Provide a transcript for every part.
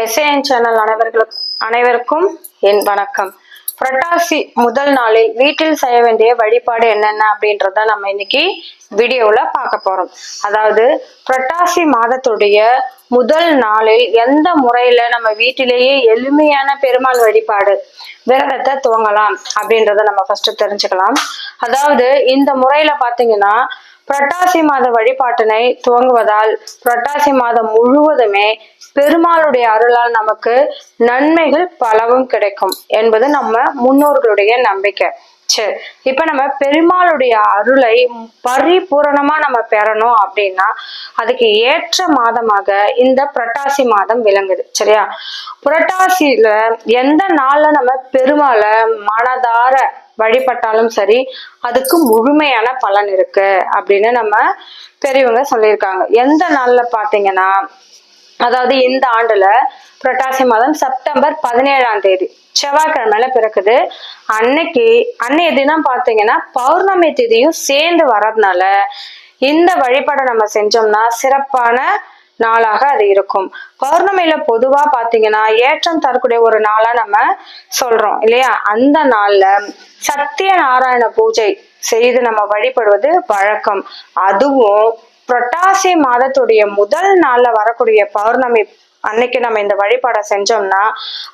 SAN channel அனைவர்களுக்கு அனைவருக்கும் என் வணக்கம். புரட்டாசி முதல் நாளில் வீட்டில் செய்ய வேண்டிய வழிபாடு என்னென்ன அப்படின்றத நம்ம இன்னைக்கு வீடியோவில் பார்க்க போறோம். அதாவது புரட்டாசி மாதத்துடைய முதல் நாளில் எந்த முறையில நம்ம வீட்டிலேயே எளிமையான பெருமாள் வழிபாடு விரதத்தை துவங்கலாம் அப்படின்றத நம்ம ஃபஸ்ட்டு தெரிஞ்சுக்கலாம். அதாவது இந்த முறையில பாத்தீங்கன்னா புரட்டாசி மாத வழிபாட்டினை துவங்குவதால் புரட்டாசி மாதம் முழுவதுமே பெருமாளுடைய அருளால் நமக்கு நன்மைகள் பலவும் கிடைக்கும் என்பது நம்ம முன்னோர்களுடைய நம்பிக்கை. சரி இப்ப நம்ம பெருமாளுடைய அருளை பரிபூரணமா நம்ம பெறணும் அப்படின்னா அதுக்கு ஏற்ற மாதமாக இந்த புரட்டாசி மாதம் விளங்குது சரியா? புரட்டாசியில எந்த நாள்ல நம்ம பெருமாளை மனதார வழிபட்டாலும் சரி அதுக்கு முழுமையான பலன் இருக்கு அப்படின்னு நம்ம பெரியவங்க சொல்லியிருக்காங்க. எந்த நாள்ல பாத்தீங்கன்னா அதாவது இந்த ஆண்டுல புரட்டாசி மாதம் செப்டம்பர் பதினேழாம் தேதி செவ்வாய்க்கிழமையில பிறக்குது. அன்னைக்கு அன்னைய தினம் பார்த்தீங்கன்னா பௌர்ணமி திதியும் சேர்ந்து வர்றதுனால இந்த வழிபாடை நம்ம செஞ்சோம்னா சிறப்பான நாளாக அது இருக்கும். பௌர்ணமியில பொதுவா பாத்தீங்கன்னா ஏற்றம் தரக்கூடிய ஒரு நாளா நம்ம சொல்றோம் இல்லையா? அந்த நாள்ல சத்திய நாராயண பூஜை செய்து நம்ம வழிபடுவது வழக்கம். அதுவும் புரட்டாசி மாதத்துடைய முதல் நாள்ல வரக்கூடிய பௌர்ணமி அன்னைக்கு நம்ம இந்த வழிபாடை செஞ்சோம்னா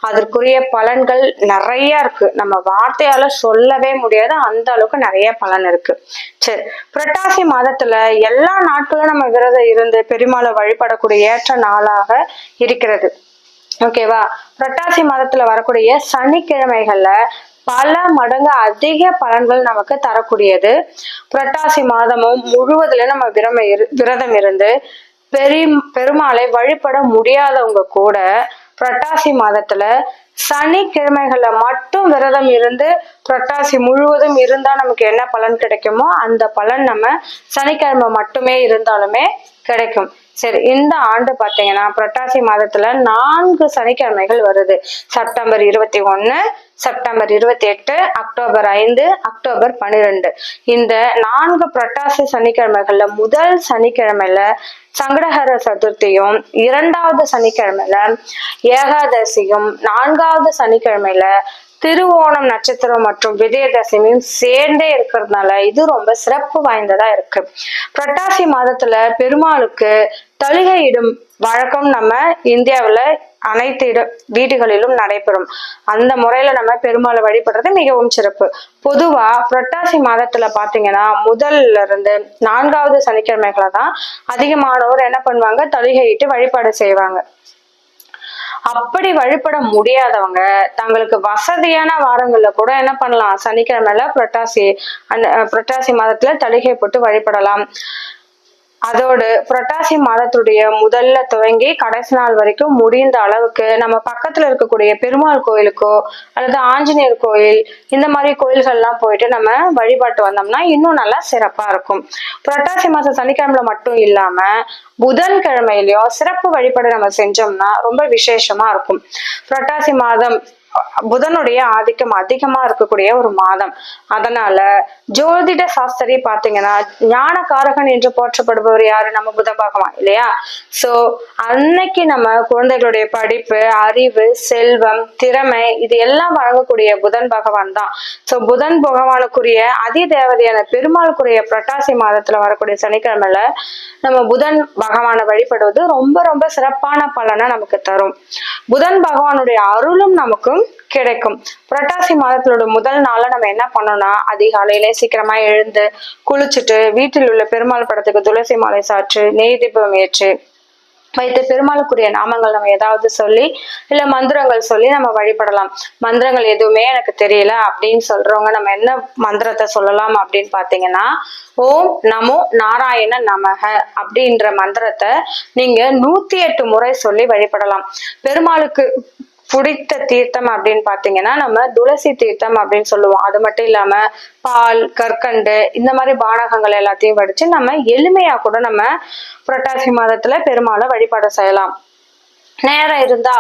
அதற்குரிய பலன்கள் நிறைய இருக்கு. நம்ம வார்த்தையால சொல்லவே முடியாது. அந்த அளவுக்கு நிறைய பலன் இருக்கு. சரி புரட்டாசி மாதத்துல எல்லா நாட்களும் நம்ம விரதம் இருந்து பெருமாளை வழிபடக்கூடிய ஏற்ற நாளாக இருக்கிறது. ஓகேவா? புரட்டாசி மாதத்துல வரக்கூடிய சனிக்கிழமைகள்ல பல மடங்கு அதிக பலன்கள் நமக்கு தரக்கூடியது. புரட்டாசி மாதமும் முழுவதுல நம்ம விரம இரு விரதம் இருந்து பெரி பெருமாளை வழிபட முடியாதவங்க கூட புரட்டாசி மாதத்துல சனிக்கிழமைகள்ல மட்டும் விரதம் இருந்து புரட்டாசி முழுவதும் இருந்தா நமக்கு என்ன பலன் கிடைக்குமோ அந்த பலன் நம்ம சனிக்கிழமை மட்டுமே இருந்தாலுமே கிடைக்கும். சரி இந்த ஆண்டு பாத்தீங்கன்னா புரட்டாசி மாதத்துல நான்கு சனிக்கிழமைகள் வருது. செப்டம்பர் இருபத்தி ஒன்னு செப்டம்பர் இருபத்தி எட்டு அக்டோபர் ஐந்து அக்டோபர் பன்னிரெண்டு இந்த நான்கு புரட்டாசி சனிக்கிழமைகள்ல முதல் சனிக்கிழமையில சங்கடஹர சதுர்த்தியும் இரண்டாவது சனிக்கிழமையில ஏகாதசியும் நான்காவது சனிக்கிழமையில திருவோணம் நட்சத்திரம் மற்றும் விஜயதசமியும் சேர்ந்தே இருக்கிறதுனால இது ரொம்ப சிறப்பு வாய்ந்ததா இருக்கு. புரட்டாசி மாதத்துல பெருமாளுக்கு தழுகையிடும் வழக்கம் நம்ம இந்தியாவில் அனைத்து இட வீடுகளிலும் நடைபெறும். அந்த முறையில நம்ம பெருமாளை வழிபடுறது மிகவும் சிறப்பு. பொதுவா புரட்டாசி மாதத்துல பாத்தீங்கன்னா முதல்ல இருந்து நான்காவது சனிக்கிழமைகளை தான் அதிகமானோர் என்ன பண்ணுவாங்க? தழுகையிட்டு வழிபாடு செய்வாங்க. அப்படி வழிபட முடியாதவங்க தங்களுக்கு வசதியான வாரங்கள்ல கூட என்ன பண்ணலாம்? சனிக்கிழமையில புரட்டாசி அந்த புரட்டாசி மாதத்துல தலிகை போட்டு வழிபடலாம். அதோடு புரட்டாசி மாதத்துடைய முதல்ல துவங்கி கடைசி நாள் வரைக்கும் முடிந்த அளவுக்கு நம்ம பக்கத்துல இருக்கக்கூடிய பெருமாள் கோயிலுக்கோ அல்லது ஆஞ்சநேயர் கோயில் இந்த மாதிரி கோயில்கள்லாம் போயிட்டு நம்ம வழிபாட்டு வந்தோம்னா இன்னும் நல்லா சிறப்பா இருக்கும். புரட்டாசி மாசம் சனிக்கிழமையில மட்டும் இல்லாம புதன்கிழமையிலயும் சிறப்பு வழிபாடு நம்ம செஞ்சோம்னா ரொம்ப விசேஷமா இருக்கும். புரட்டாசி மாதம் புதனுடைய ஆதிக்கம் அதிகமா இருக்கக்கூடிய ஒரு மாதம். அதனால ஜோதிட சாஸ்திரி பாத்தீங்கன்னா ஞானகாரகன் என்று போற்றப்படுபவர் யாரு? நம்ம புத பகவான் இல்லையா? சோ அன்னைக்கு நம்ம குழந்தைகளுடைய படிப்பு அறிவு செல்வம் திறமை இது எல்லாம் வழங்கக்கூடிய புதன் பகவான் தான். சோ புதன் பகவானுக்குரிய அதி தேவதையான பெருமாளுக்குரிய புரட்டாசி மாதத்துல வரக்கூடிய சனிக்கிழமையில நம்ம புதன் பகவானை வழிபடுவது ரொம்ப ரொம்ப சிறப்பான பலனை நமக்கு தரும். புதன் பகவானுடைய அருளும் நமக்கும் கிடைக்கும். புரட்டாசி மாதத்தோட முதல் நாள நம்ம என்ன பண்ணோம்னா அதிகாலையிலே சீக்கிரமா எழுந்து குளிச்சுட்டு வீட்டில் உள்ள பெருமாள் படத்துக்கு துளசி மாலை சாற்று நெய் தீபம் ஏற்று வைத்து பெருமாளுக்குரிய நாமங்கள் நம்ம ஏதாவது சொல்லி இல்ல மந்திரங்கள் சொல்லி நம்ம வழிபடலாம். மந்திரங்கள் எதுவுமே எனக்கு தெரியல அப்படின்னு சொல்றவங்க நம்ம என்ன மந்திரத்தை சொல்லலாம் அப்படின்னு பாத்தீங்கன்னா ஓம் நமோ நாராயண நமக அப்படின்ற மந்திரத்தை நீங்க நூத்தி எட்டு முறை சொல்லி வழிபடலாம். பெருமாளுக்கு பிடித்த தீர்த்தம் அப்படின்னு பாத்தீங்கன்னா நம்ம துளசி தீர்த்தம் அப்படின்னு சொல்லுவோம். அது மட்டும் இல்லாம பால் கற்கண்டு இந்த மாதிரி பானகங்கள் எல்லாத்தையும் வடிச்சு நம்ம எளிமையா கூட நம்ம புரட்டாசி மாதத்துல பெருமாளை வழிபாடு செய்யலாம். நேரம் இருந்தா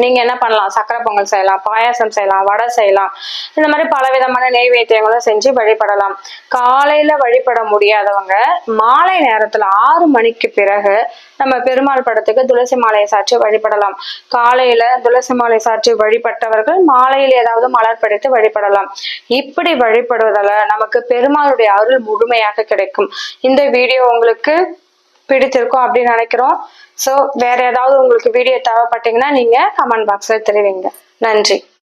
நீங்க என்ன பண்ணலாம்? சக்கரை பொங்கல் செய்யலாம் பாயாசம் செய்யலாம் வடை செய்யலாம். இந்த மாதிரி பல விதமான நெய்வேத்தியங்களும் செஞ்சு வழிபடலாம். காலையில வழிபட முடியாதவங்க மாலை நேரத்துல ஆறு மணிக்கு பிறகு நம்ம பெருமாள் படத்துக்கு துளசி மாலையை சாற்றி வழிபடலாம். காலையில துளசி மாலை சாற்றி வழிபட்டவர்கள் மாலையில் ஏதாவது மலர் படைத்து வழிபடலாம். இப்படி வழிபடுவதால நமக்கு பெருமாளுடைய அருள் முழுமையாக கிடைக்கும். இந்த வீடியோ உங்களுக்கு பிடித்திருக்கும் அப்படின்னு நினைக்கிறோம். ஸோ வேற ஏதாவது உங்களுக்கு வீடியோ தேவைப்பட்டீங்கன்னா நீங்க கமெண்ட் பாக்ஸில் தெரிவிங்க. நன்றி.